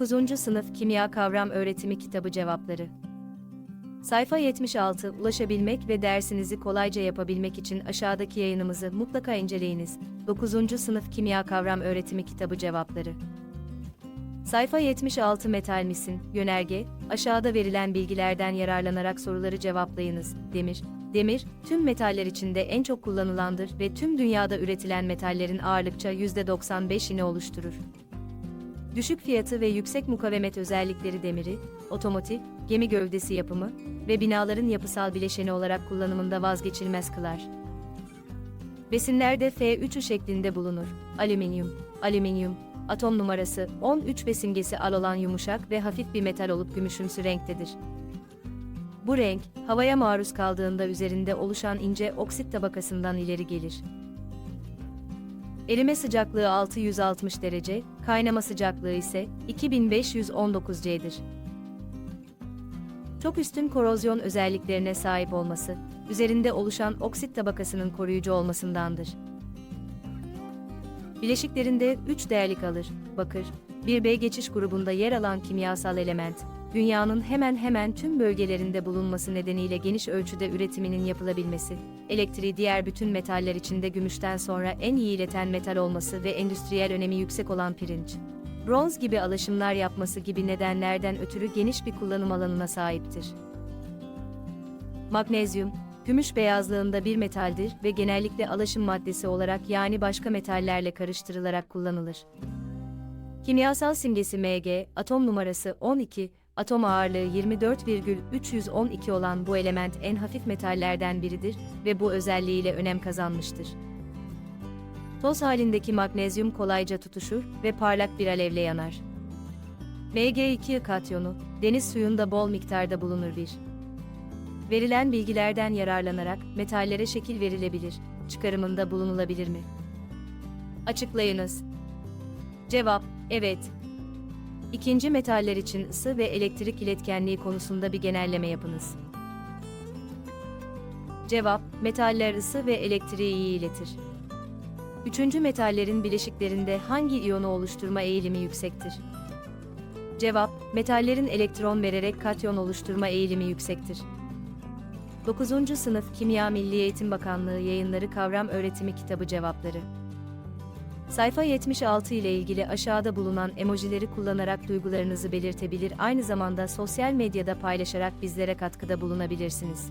9. Sınıf Kimya Kavram Öğretimi Kitabı Cevapları Sayfa 76 Ulaşabilmek ve dersinizi kolayca yapabilmek için aşağıdaki yayınımızı mutlaka inceleyiniz. 9. Sınıf Kimya Kavram Öğretimi Kitabı Cevapları Sayfa 76 Metal misin? Yönerge, aşağıda verilen bilgilerden yararlanarak soruları cevaplayınız. Demir, demir, tüm metaller içinde en çok kullanılandır ve tüm dünyada üretilen metallerin ağırlıkça %95'ini oluşturur. Düşük fiyatı ve yüksek mukavemet özellikleri demiri, otomotiv, gemi gövdesi yapımı ve binaların yapısal bileşeni olarak kullanımında vazgeçilmez kılar. Besinlerde F3'ü şeklinde bulunur. Alüminyum, alüminyum, atom numarası 13 ve simgesi al olan yumuşak ve hafif bir metal olup gümüşümsü renktedir. Bu renk, havaya maruz kaldığında üzerinde oluşan ince oksit tabakasından ileri gelir. Erime sıcaklığı 660 derece, kaynama sıcaklığı ise 2519 C'dir. Çok üstün korozyon özelliklerine sahip olması, üzerinde oluşan oksit tabakasının koruyucu olmasındandır. Bileşiklerinde 3 değerlik alır, bakır, 1B geçiş grubunda yer alan kimyasal element, dünyanın hemen hemen tüm bölgelerinde bulunması nedeniyle geniş ölçüde üretiminin yapılabilmesi, elektriği diğer bütün metaller içinde gümüşten sonra en iyi ileten metal olması ve endüstriyel önemi yüksek olan pirinç, bronz gibi alaşımlar yapması gibi nedenlerden ötürü geniş bir kullanım alanına sahiptir. Magnezyum, gümüş beyazlığında bir metaldir ve genellikle alaşım maddesi olarak yani başka metallerle karıştırılarak kullanılır. Kimyasal simgesi Mg, atom numarası 12, atom ağırlığı 24,312 olan bu element en hafif metallerden biridir ve bu özelliğiyle önem kazanmıştır. Toz halindeki magnezyum kolayca tutuşur ve parlak bir alevle yanar. Mg2 katyonu, deniz suyunda bol miktarda bulunur bir. Verilen bilgilerden yararlanarak metallere şekil verilebilir, çıkarımında bulunulabilir mi? Açıklayınız. Cevap, evet. İkinci metaller için ısı ve elektrik iletkenliği konusunda bir genelleme yapınız. Cevap, metaller ısı ve elektriği iyi iletir. Üçüncü metallerin bileşiklerinde hangi iyonu oluşturma eğilimi yüksektir? Cevap, metallerin elektron vererek katyon oluşturma eğilimi yüksektir. 9. Sınıf Kimya Milli Eğitim Bakanlığı Yayınları Kavram Öğretimi Kitabı Cevapları Sayfa 76 ile ilgili aşağıda bulunan emojileri kullanarak duygularınızı belirtebilir aynı zamanda sosyal medyada paylaşarak bizlere katkıda bulunabilirsiniz.